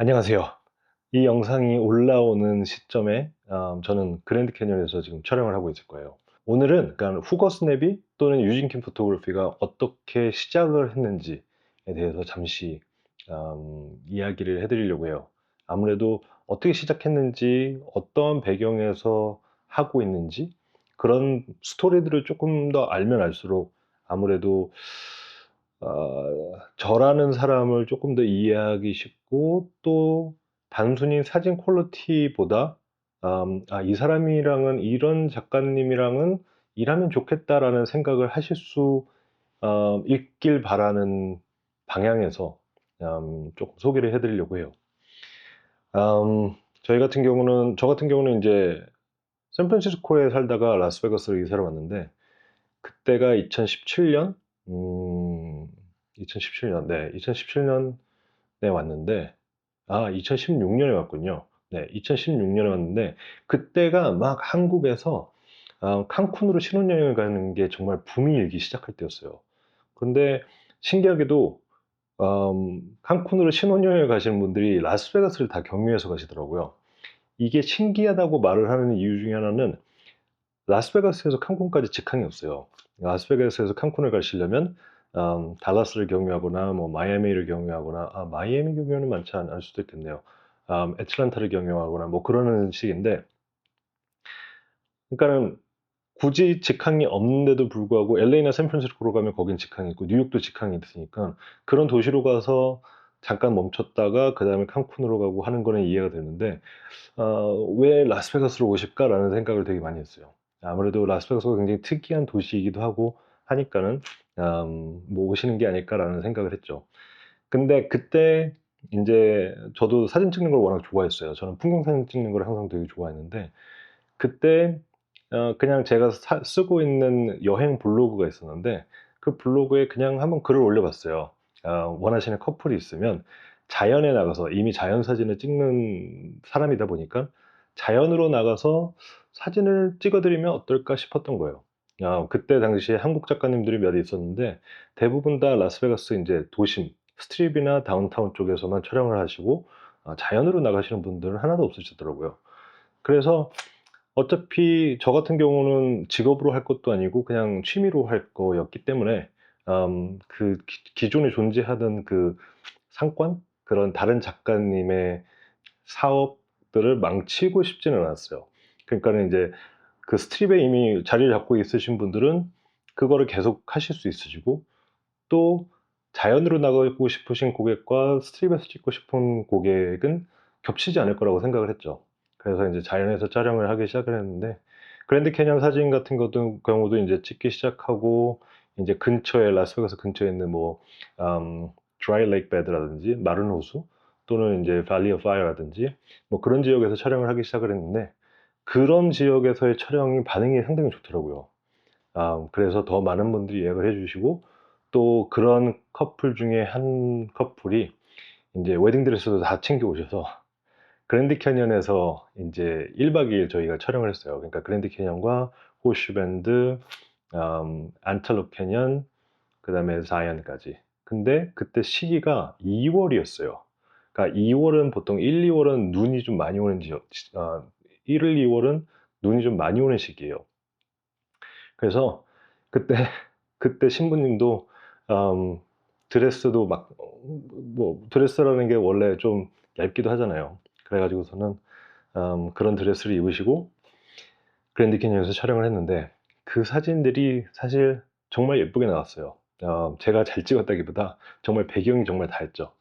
안녕하세요. 이 영상이 올라오는 시점에 음, 저는 그랜드 캐니언에서 지금 촬영을 하고 있을 거예요. 오늘은 그러니까 후거 스냅이 또는 유진 킴 포토그래피가 어떻게 시작을 했는지에 대해서 잠시 음, 이야기를 해드리려고 해요. 아무래도 어떻게 시작했는지, 어떤 배경에서 하고 있는지 그런 스토리들을 조금 더 알면 알수록 아무래도 어, 저라는 사람을 조금 더 이해하기 쉽고 또 단순히 사진 퀄리티보다 음, 아, 이 사람이랑은 이런 작가님이랑은 일하면 좋겠다라는 생각을 하실 수 어, 있길 바라는 방향에서 음, 조금 소개를 해드리려고 해요. 음, 저희 같은 경우는 저 같은 경우는 이제 샌프란시스코에 살다가 라스베가스로 이사를 왔는데 그때가 2017년 음, 2017년, 네, 2017년에 왔는데, 아, 2016년에 왔군요. 네, 2016년에 왔는데, 그때가 막 한국에서 아, 칸쿤으로 신혼여행을 가는 게 정말 붐이 일기 시작할 때였어요. 근데 신기하게도 음, 칸쿤으로 신혼여행을 가시는 분들이 라스베가스를 다 경유해서 가시더라고요. 이게 신기하다고 말을 하는 이유 중에 하나는 라스베가스에서 칸쿤까지 직항이 없어요. 라스베가스에서 칸쿤을 가시려면 음, 달라스를 경유하거나 뭐 마이애미를 경유하거나 아, 마이애미 경유는 많지 않을 수도 있겠네요. 음, 애틀란타를 경유하거나 뭐 그러는 식인데 그러니까는 굳이 직항이 없는데도 불구하고 LA나 샌프란시스코로 가면 거긴 직항이 있고 뉴욕도 직항이 있으니까 그런 도시로 가서 잠깐 멈췄다가 그 다음에 칸쿤으로 가고 하는 거는 이해가 되는데 어, 왜 라스베가스로 오실까라는 생각을 되게 많이 했어요. 아무래도 라스베가스가 굉장히 특이한 도시이기도 하고 하니까는 음, 뭐 오시는 게 아닐까라는 생각을 했죠. 근데 그때 이제 저도 사진 찍는 걸 워낙 좋아했어요. 저는 풍경 사진 찍는 걸 항상 되게 좋아했는데 그때 어, 그냥 제가 사- 쓰고 있는 여행 블로그가 있었는데 그 블로그에 그냥 한번 글을 올려봤어요. 어, 원하시는 커플이 있으면 자연에 나가서 이미 자연 사진을 찍는 사람이다 보니까 자연으로 나가서 사진을 찍어드리면 어떨까 싶었던 거예요. 아, 그때 당시에 한국 작가님들이 몇 있었는데 대부분 다 라스베가스 이제 도심, 스트립이나 다운타운 쪽에서만 촬영을 하시고 아, 자연으로 나가시는 분들은 하나도 없으시더라고요. 그래서 어차피 저 같은 경우는 직업으로 할 것도 아니고 그냥 취미로 할 거였기 때문에 음, 그 기- 기존에 존재하던 그 상권 그런 다른 작가님의 사업들을 망치고 싶지는 않았어요. 그러니까는 이제 그 스트립에 이미 자리를 잡고 있으신 분들은 그거를 계속 하실 수 있으시고 또 자연으로 나가고 싶으신 고객과 스트립에서 찍고 싶은 고객은 겹치지 않을 거라고 생각을 했죠. 그래서 이제 자연에서 촬영을 하기 시작을 했는데 그랜드 캐년 사진 같은 것도 경우도 이제 찍기 시작하고 이제 근처에 라스베가스 근처에 있는 뭐 음, 드라이 레이크 베드라든지 마른 호수 또는 이제 발리 오브 파이어라든지 뭐 그런 지역에서 촬영을 하기 시작을 했는데 그런 지역에서의 촬영이 반응이 상당히 좋더라고요. 아, 그래서 더 많은 분들이 예약을 해주시고 또 그런 커플 중에 한 커플이 이제 웨딩드레스도 다 챙겨 오셔서 그랜드 캐니언에서 이제 1박 2일 저희가 촬영을 했어요. 그러니까 그랜드 캐니언과 호슈밴드, 음, 안텔롭 캐니언, 그 다음에 자이언까지. 근데 그때 시기가 2월이었어요. 그러니까 2월은 보통 1, 2월은 눈이 좀 많이 오는 지역, 어, 1, 2월은 눈이 좀 많이 오는 시기예요. 그래서 그때 그때 신부님도 음, 드레스도 막 뭐 드레스라는 게 원래 좀 얇기도 하잖아요. 그래가지고서는 음, 그런 드레스를 입으시고 그랜드 캐니언에서 촬영을 했는데 그 사진들이 사실 정말 예쁘게 나왔어요. 어, 제가 잘 찍었다기보다 정말 배경이 정말 다 했죠.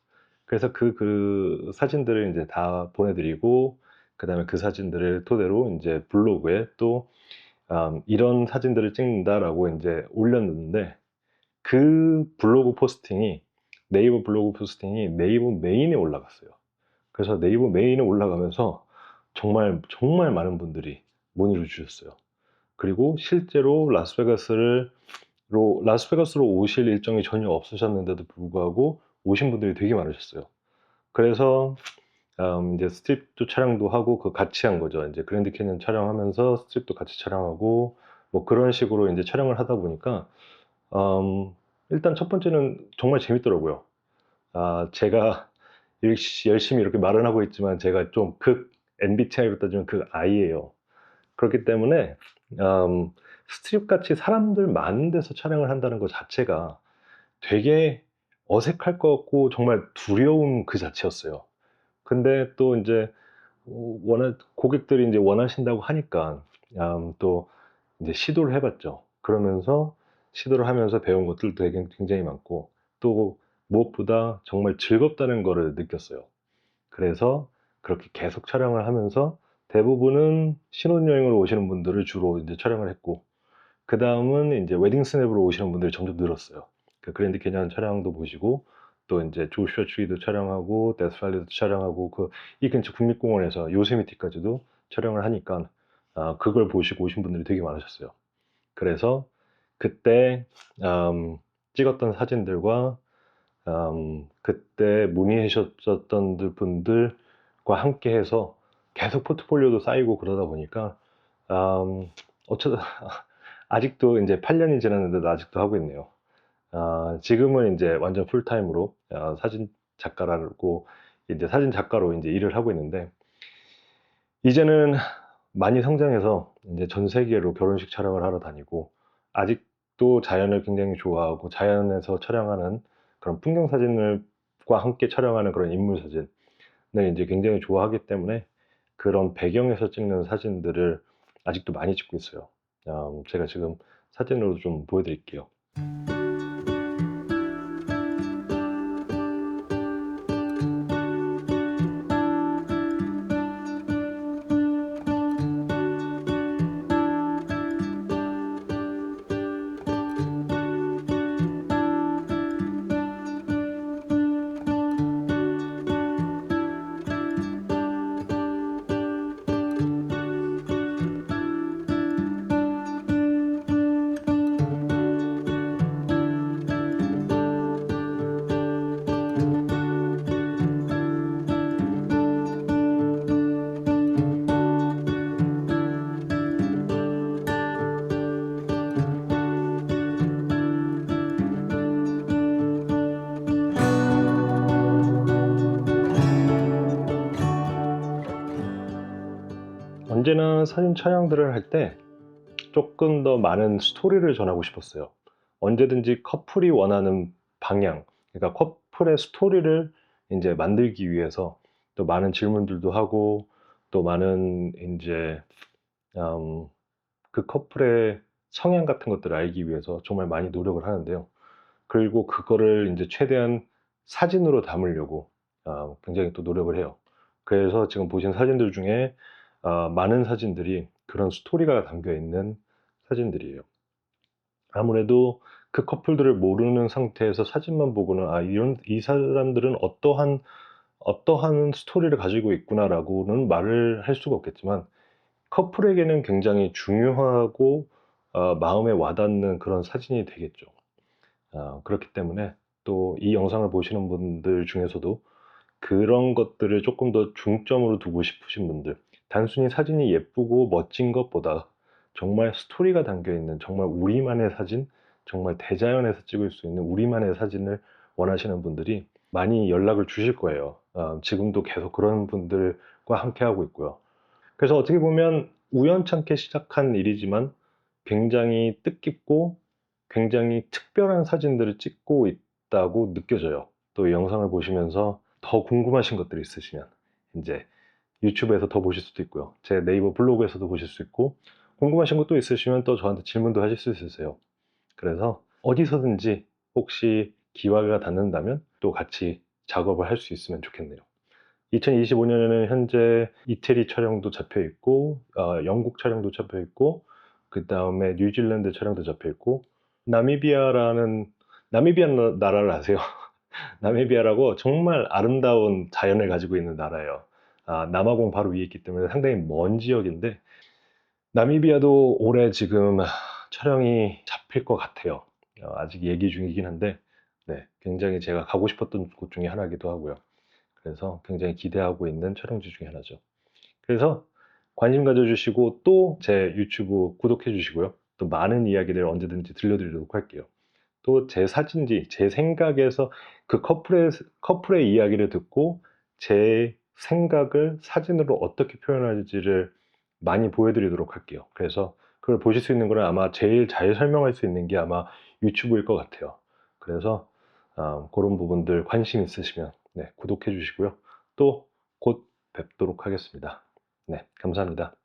그래서 그, 그 사진들을 이제 다 보내드리고 그다음에 그 사진들을 토대로 이제 블로그에 또 음, 이런 사진들을 찍는다라고 이제 올렸는데 그 블로그 포스팅이 네이버 블로그 포스팅이 네이버 메인에 올라갔어요. 그래서 네이버 메인에 올라가면서 정말 정말 많은 분들이 문의를 주셨어요. 그리고 실제로 라스베가스를 로 라스베가스로 오실 일정이 전혀 없으셨는데도 불구하고 오신 분들이 되게 많으셨어요. 그래서 음, 이제 스트립도 촬영도 하고 그 같이 한 거죠. 이제 그랜드 캐년 촬영하면서 스트립도 같이 촬영하고 뭐 그런 식으로 이제 촬영을 하다 보니까 음, 일단 첫 번째는 정말 재밌더라고요. 아, 제가 열심히 이렇게 말은 하고 있지만 제가 좀 극 MBTI로 따지면 극 I예요. 그렇기 때문에 음, 스트립 같이 사람들 많은 데서 촬영을 한다는 것 자체가 되게 어색할 것 같고 정말 두려움 그 자체였어요. 근데 또 이제 어, 원하 고객들이 이제 원하신다고 하니까 음, 또 이제 시도를 해봤죠. 그러면서 시도를 하면서 배운 것들도 굉장히 많고 또 무엇보다 정말 즐겁다는 거를 느꼈어요. 그래서 그렇게 계속 촬영을 하면서 대부분은 신혼여행으로 오시는 분들을 주로 이제 촬영을 했고 그 다음은 이제 웨딩 스냅으로 오시는 분들이 점점 늘었어요. 그 그랜드 캐년 촬영도 보시고 또 이제 조슈아 트리도 촬영하고 데스밸리도 촬영하고 그 이 근처 국립공원에서 요세미티까지도 촬영을 하니까 아, 그걸 보시고 오신 분들이 되게 많으셨어요. 그래서 그때 음, 찍었던 사진들과 음, 그때 문의하셨던 분들과 함께 해서 계속 포트폴리오도 쌓이고 그러다 보니까 음, 어쩌다 아직도 이제 8년이 지났는데도 아직도 하고 있네요. 아, 지금은 이제 완전 풀타임으로 아, 사진 작가라고 이제 사진 작가로 이제 일을 하고 있는데 이제는 많이 성장해서 이제 전 세계로 결혼식 촬영을 하러 다니고 아직도 자연을 굉장히 좋아하고 자연에서 촬영하는 그런 풍경 사진을과 함께 촬영하는 그런 인물 사진을 이제 굉장히 좋아하기 때문에 그런 배경에서 찍는 사진들을 아직도 많이 찍고 있어요. 음, 제가 지금 사진으로 좀 보여드릴게요. 언제나 사진 촬영들을 할 때 조금 더 많은 스토리를 전하고 싶었어요. 언제든지 커플이 원하는 방향, 그러니까 커플의 스토리를 이제 만들기 위해서 또 많은 질문들도 하고 또 많은 이제 음, 그 커플의 성향 같은 것들을 알기 위해서 정말 많이 노력을 하는데요. 그리고 그거를 이제 최대한 사진으로 담으려고 아, 굉장히 또 노력을 해요. 그래서 지금 보신 사진들 중에 아, 많은 사진들이 그런 스토리가 담겨 있는 사진들이에요. 아무래도 그 커플들을 모르는 상태에서 사진만 보고는 아 이런 이 사람들은 어떠한 어떠한 스토리를 가지고 있구나라고는 말을 할 수가 없겠지만 커플에게는 굉장히 중요하고 어, 마음에 와닿는 그런 사진이 되겠죠. 아, 그렇기 때문에 또 이 영상을 보시는 분들 중에서도 그런 것들을 조금 더 중점으로 두고 싶으신 분들, 단순히 사진이 예쁘고 멋진 것보다 정말 스토리가 담겨 있는 정말 우리만의 사진, 정말 대자연에서 찍을 수 있는 우리만의 사진을 원하시는 분들이 많이 연락을 주실 거예요. 어, 지금도 계속 그런 분들과 함께 하고 있고요. 그래서 어떻게 보면 우연찮게 시작한 일이지만 굉장히 뜻깊고 굉장히 특별한 사진들을 찍고 있다고 느껴져요. 또이 영상을 보시면서 더 궁금하신 것들이 있으시면 이제 유튜브에서 더 보실 수도 있고요. 제 네이버 블로그에서도 보실 수 있고 궁금하신 것도 있으시면 또 저한테 질문도 하실 수 있으세요. 그래서 어디서든지 혹시 기회가 닿는다면 또 같이 작업을 할 수 있으면 좋겠네요. 2025년에는 현재 이태리 촬영도 잡혀 있고 어, 영국 촬영도 잡혀 있고 그 다음에 뉴질랜드 촬영도 잡혀 있고 나미비아라는 나미비아 나- 나라를 아세요? 나미비아라고 정말 아름다운 자연을 가지고 있는 나라예요. 아, 남아공 바로 위에 있기 때문에 상당히 먼 지역인데 나미비아도 올해 지금 촬영이 잡힐 것 같아요. 어, 아직 얘기 중이긴 한데 네, 굉장히 제가 가고 싶었던 곳 중에 하나이기도 하고요. 그래서 굉장히 기대하고 있는 촬영지 중에 하나죠. 그래서 관심 가져주시고 또 제 유튜브 구독해 주시고요. 또 많은 이야기를 언제든지 들려드리도록 할게요. 또 제 사진지, 제 생각에서 그 커플의, 커플의 이야기를 듣고 제 생각을 사진으로 어떻게 표현할지를 많이 보여드리도록 할게요. 그래서 그걸 보실 수 있는 거는 아마 제일 잘 설명할 수 있는 게 아마 유튜브일 것 같아요. 그래서 아, 그런 부분들 관심 있으시면 네, 구독해 주시고요. 또 곧 뵙도록 하겠습니다. 네, 감사합니다.